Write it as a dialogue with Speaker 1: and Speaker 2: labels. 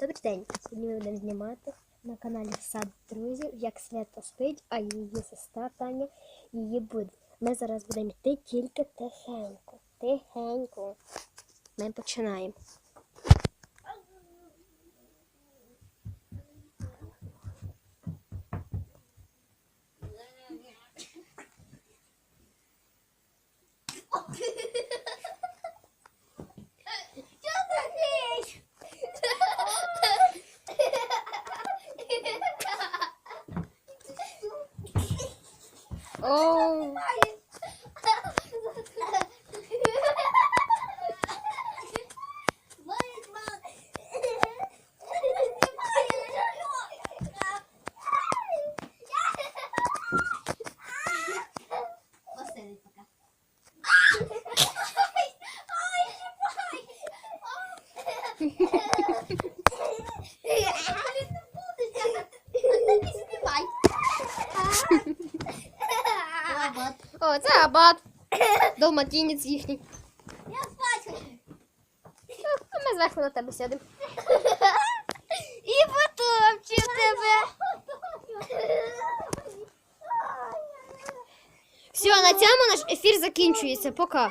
Speaker 1: Добрий день. Сьогодні ми будемо знімати на каналі Сад друзів, як Свято спить, а її сестра Таня її буде. Ми зараз будемо йти тільки тихенько. Тихенько. Ми починаємо. Oh.
Speaker 2: Yeah. Пока.
Speaker 1: о, це абат. Долматінець їхній.
Speaker 2: Я спать хочу.
Speaker 1: А ми зверху на тебе сядемо.
Speaker 2: І потопчив тебе.
Speaker 1: Все, на цьому наш ефір закінчується. Пока.